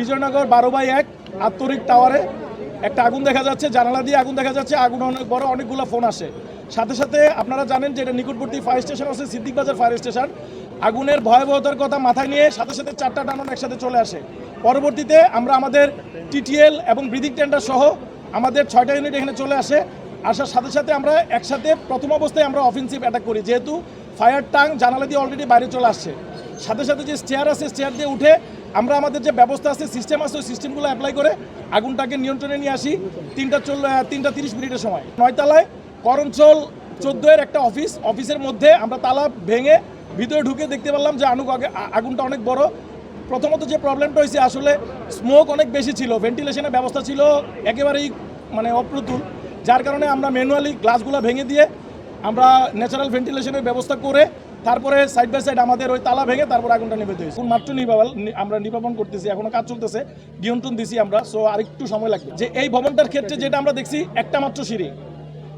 বিজয়নগর বারো বাই এক আত্মরিক টাওয়ারে একটা আগুন দেখা যাচ্ছে, জানালা দিয়ে আগুন দেখা যাচ্ছে, আগুন অনেক বড় অনেকগুলো ফোন আসে। সাথে সাথে আপনারা জানেন যে এটা নিকটবর্তী ফায়ার স্টেশন আছে, সিদ্দিক বাজার ফায়ার স্টেশন আগুনের ভয়াবহতার কথা মাথায় নিয়ে সাথে সাথে চারটা টানন একসাথে চলে আসে। পরবর্তীতে আমরা আমাদের টিটিএল এবং ব্রিদিং টেন্ডার সহ আমাদের ছয়টা ইউনিট এখানে চলে আসে। আসার সাথে সাথে আমরা একসাথে প্রথম অবস্থায় আমরা অফেন্সিভ অ্যাটাক করি, যেহেতু ফায়ার টাং জানালা দিয়ে অলরেডি বাইরে চলে আসছে। সাথে সাথে যে স্টেয়ার আছে স্টেয়ার দিয়ে উঠে আমরা আমাদের যে ব্যবস্থা আছে সিস্টেম আছে, ওই সিস্টেমগুলো অ্যাপ্লাই করে আগুনটাকে নিয়ন্ত্রণে নিয়ে আসি। তিনটা চল তিনটা তিরিশ মিনিটের সময়। নয়তলায় করঞ্চল চোদ্দ এর একটা অফিস অফিসের মধ্যে আমরা তালা ভেঙে ভিতরে ঢুকে দেখতে পারলাম যে আনুক আগে আগুনটা অনেক বড়। প্রথমত যে প্রবলেমটা হয়েছে, আসলে স্মোক অনেক বেশি ছিল। ভেন্টিলেশনের ব্যবস্থা ছিল একেবারেই মানে অপ্রতুল। যার কারণে আমরা ম্যানুয়ালি গ্লাসগুলো ভেঙে দিয়ে আমরা ন্যাচারাল ভেন্টিলেশনের ব্যবস্থা করে তারপরে সাইড বাই সাইড আমাদের ওই তালা ভেঙে তারপর আগুনটা নিভে দিয়েছি। মাত্র নিভাবাল, নি- আমরা নির্বাপন করতেছি, এখনও কাজ চলতেছে, নিয়ন্ত্রণ দিছি আমরা সো আরেকটু সময় লাগবে। যে এই ভবনটার ক্ষেত্রে যেটা আমরা দেখছি, একটা মাত্র সিঁড়ি।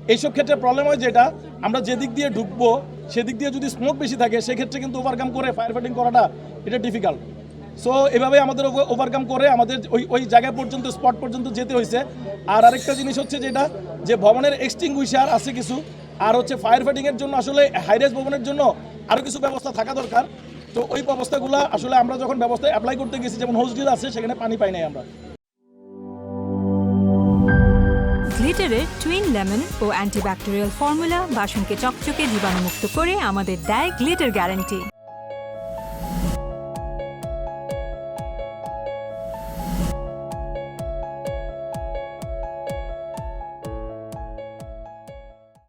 এইসব ক্ষেত্রে প্রবলেম হয় যেটা, আমরা যেদিক দিয়ে ঢুকবো, সেদিক দিয়ে যদি স্মোক বেশি থাকে, সেক্ষেত্রে কিন্তু ওভারকাম করে ফায়ার ফাইটিং করাটা এটা ডিফিকাল্ট সো এভাবে আমাদের ওভারকাম করে আমাদের ওই ওই জায়গা পর্যন্ত স্পট পর্যন্ত যেতে হয়েছে। আর আরেকটা জিনিস হচ্ছে যেটা, যে ভবনের এক্সটিংগুইশার আছে কিছু, আর হচ্ছে ফায়ার ফাইটিংয়ের জন্য আসলে হাইরেজ ভবনের জন্য আরও কিছু ব্যবস্থা থাকা দরকার। তো ওই ব্যবস্থাগুলো আসলে আমরা যখন ব্যবস্থা অ্যাপ্লাই করতে গেছি, যেমন হোস্টেল আছে, সেখানে পানি পাই নাই আমরা। গ্লিটারের টুইন লেমন ও অ্যান্টিব্যাকটেরিয়াল ফর্মুলা বাসনকে চকচকে জীবাণুমুক্ত করে আমাদের দেয় গ্লিটার গ্যারান্টি